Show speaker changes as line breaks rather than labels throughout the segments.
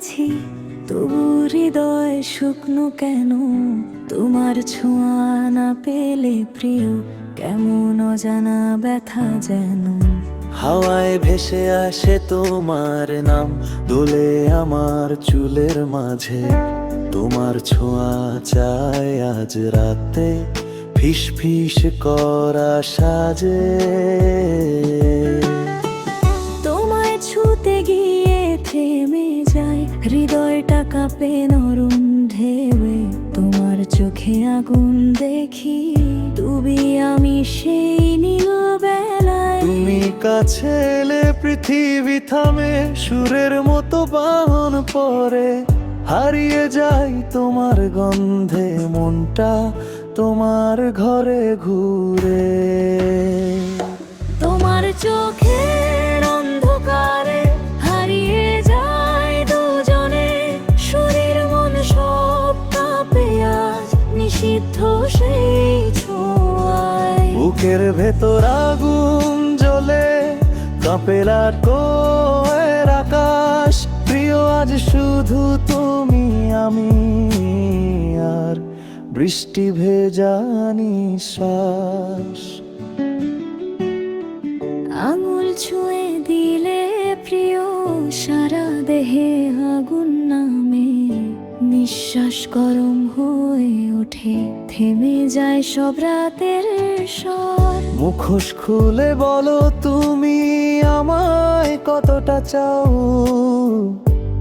আছি তবু হৃদয় শুকনো কেন? তোমার ছোঁয়া না পেলে প্রিয়, কেমন অজানা ব্যথা যেন?
হাওয়ায় ভেসে আসে তোমার নাম দোলে আমার চুলের মাঝে। তোমার ছোঁয়া চায় আজ রাতে, ফিস ফিস করা সাজে।
থেমে যায় হৃদয়টা কাঁপে নরম ঢেউে তোমার চোখে আগুন দেখি তুমি আমি সেই নীল বেলায়
তুমি কাছে এলে পৃথিবী থামে সুরের মতো বাহন পরে। হারিয়ে যাই তোমার গন্ধে মনটা তোমার ঘরে ঘুরে।
তোমার চোখের নিষিদ্ধ সেই ছোঁয়ায়।
বুকের ভেতর আগুন জ্বলে কাঁপেলা কোয়ের আকাশ প্রিয় আজ শুধু তুমি আমি আর বৃষ্টি ভেজানি শ্বাস
আঙুল ছুঁয়ে দিলে প্রিয় সারা দেহে আগুন নামে। নিঃশ্বাস গরম হয়ে ওঠে। থেমে যায় সব রাতের স্বর।
মুখোশ খুলে বলো তুমি আমায় কতটা চাও?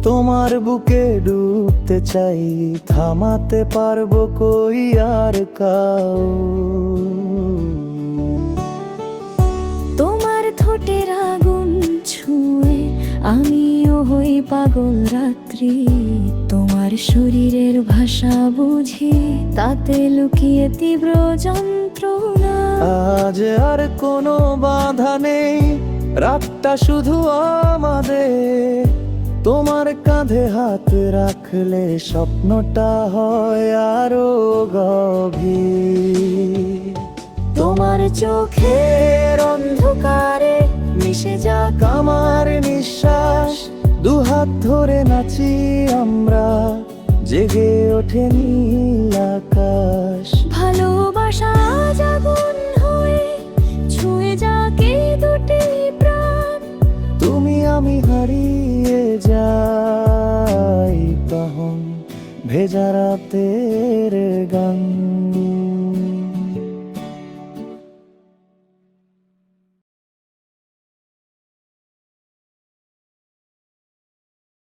তোমার বুকে ডুবতে চাই, থামাতে পারব কই আর কাউ?
পাগল রাত্রি তোমার শরীরের ভাষা বুঝি তাতে লুকিয়ে তীব্র যন্ত্রণা।
আজ আর কোনো বাধা নেই রাতটা শুধু আমাদের। তোমার কাঁধে হাত রাখলে স্বপ্নটা হয় আরও গভীর।
তোমার চোখের অন্ধকারে মিশে যাক
আমার নিঃশ্বাস দুহাত ধরে নাচি আমরা জেগে ওঠে নীল আকাশ।
ভালোবাসা আগুন হয়ে ছুঁয়ে যাকে দুটি প্রাণ।
তুমি আমি হারিয়ে যাই তখন ভেজা রাতের গান।